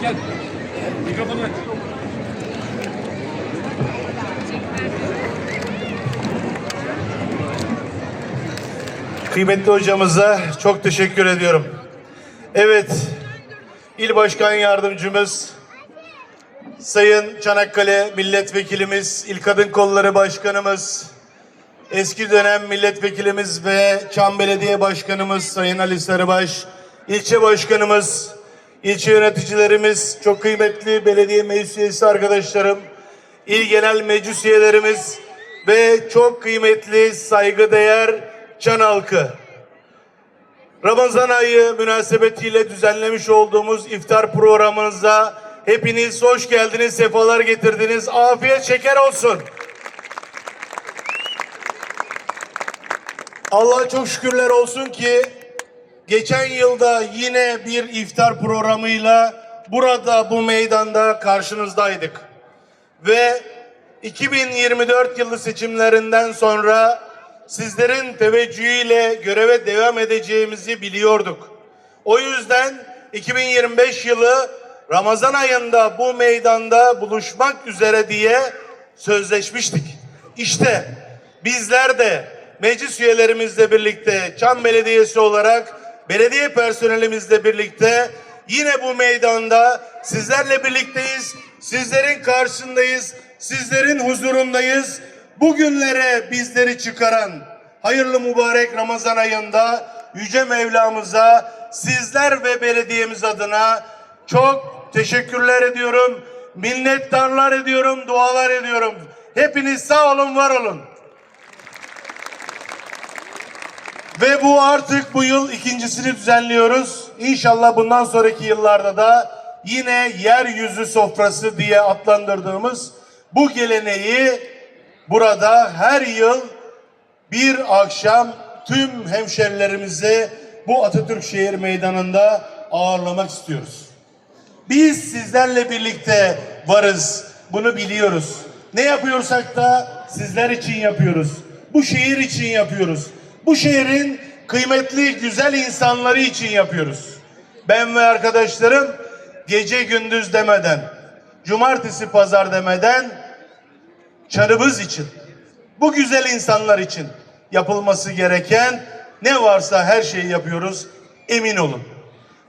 Gel. Mikrofonu aç. Kıymetli hocamıza çok teşekkür ediyorum. Evet, İl Başkan Yardımcımız, Sayın Çanakkale Milletvekilimiz, İl Kadın Kolları Başkanımız, eski dönem milletvekilimiz ve Çam Belediye Başkanımız Sayın Ali Sarıbaş, ilçe başkanımız, ilçe yöneticilerimiz, çok kıymetli belediye meclis üyesi arkadaşlarım, il genel meclis üyelerimiz ve çok kıymetli saygıdeğer Çan halkı. Ramazan ayı münasebetiyle düzenlemiş olduğumuz iftar programınıza hepiniz hoş geldiniz, sefalar getirdiniz. Afiyet şeker olsun. Allah'a çok şükürler olsun ki geçen yılda yine bir iftar programıyla burada bu meydanda karşınızdaydık. Ve 2024 yılı seçimlerinden sonra sizlerin teveccühüyle göreve devam edeceğimizi biliyorduk. O yüzden 2025 yılı Ramazan ayında bu meydanda buluşmak üzere diye sözleşmiştik. İşte bizler de meclis üyelerimizle birlikte Çam Belediyesi olarak belediye personelimizle birlikte yine bu meydanda sizlerle birlikteyiz. Sizlerin karşısındayız. Sizlerin huzurundayız. Bugünlere bizleri çıkaran hayırlı mübarek Ramazan ayında Yüce Mevlamıza sizler ve belediyemiz adına çok teşekkürler ediyorum. Minnettarlar ediyorum, dualar ediyorum. Hepiniz sağ olun, var olun. Ve bu artık bu yıl ikincisini düzenliyoruz. İnşallah bundan sonraki yıllarda da yine yeryüzü sofrası diye adlandırdığımız bu geleneği burada her yıl bir akşam tüm hemşerilerimizi bu Atatürk Şehir Meydanı'nda ağırlamak istiyoruz. Biz sizlerle birlikte varız. Bunu biliyoruz. Ne yapıyorsak da sizler için yapıyoruz. Bu şehir için yapıyoruz. Bu şehrin kıymetli, güzel insanları için yapıyoruz. Ben ve arkadaşlarım gece gündüz demeden, cumartesi pazar demeden çarımız için, bu güzel insanlar için yapılması gereken ne varsa her şeyi yapıyoruz. Emin olun.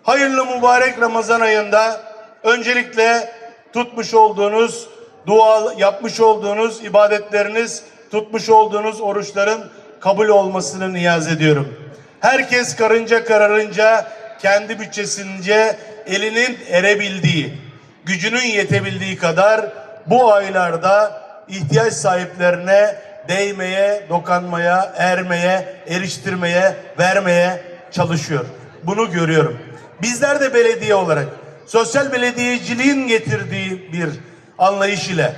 Hayırlı mübarek Ramazan ayında öncelikle tutmuş olduğunuz dua yapmış olduğunuz ibadetleriniz, tutmuş olduğunuz oruçların kabul olmasını niyaz ediyorum. Herkes karınca kararınca kendi bütçesince elinin erebildiği, gücünün yetebildiği kadar bu aylarda ihtiyaç sahiplerine değmeye, dokanmaya, ermeye, eriştirmeye, vermeye çalışıyor. Bunu görüyorum. Bizler de belediye olarak sosyal belediyeciliğin getirdiği bir anlayış ile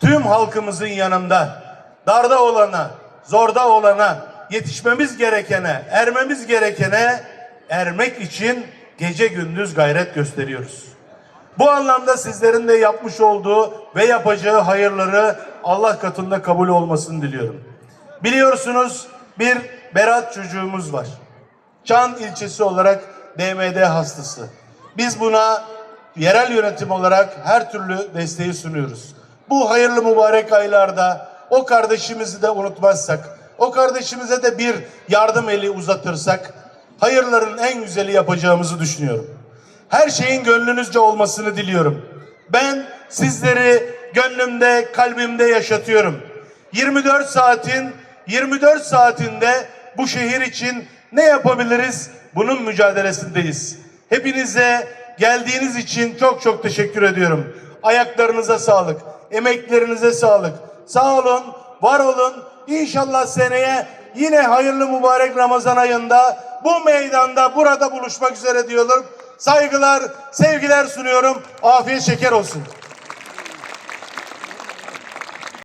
tüm halkımızın yanında darda olana, zorda olana, yetişmemiz gerekene, ermemiz gerekene ermek için gece gündüz gayret gösteriyoruz. Bu anlamda sizlerin de yapmış olduğu ve yapacağı hayırları Allah katında kabul olmasını diliyorum. Biliyorsunuz bir Berat çocuğumuz var. Çan ilçesi olarak DMD hastası. Biz buna yerel yönetim olarak her türlü desteği sunuyoruz. Bu hayırlı mübarek aylarda o kardeşimizi de unutmazsak, o kardeşimize de bir yardım eli uzatırsak hayırların en güzeli yapacağımızı düşünüyorum. Her şeyin gönlünüzce olmasını diliyorum. Ben sizleri gönlümde, kalbimde yaşatıyorum. 24 saatin 24 saatinde bu şehir için ne yapabiliriz? Bunun mücadelesindeyiz. Hepinize geldiğiniz için çok çok teşekkür ediyorum. Ayaklarınıza sağlık, emeklerinize sağlık. Sağ olun, var olun. İnşallah seneye yine hayırlı mübarek Ramazan ayında bu meydanda burada buluşmak üzere diyorum. Saygılar, sevgiler sunuyorum. Afiyet şeker olsun.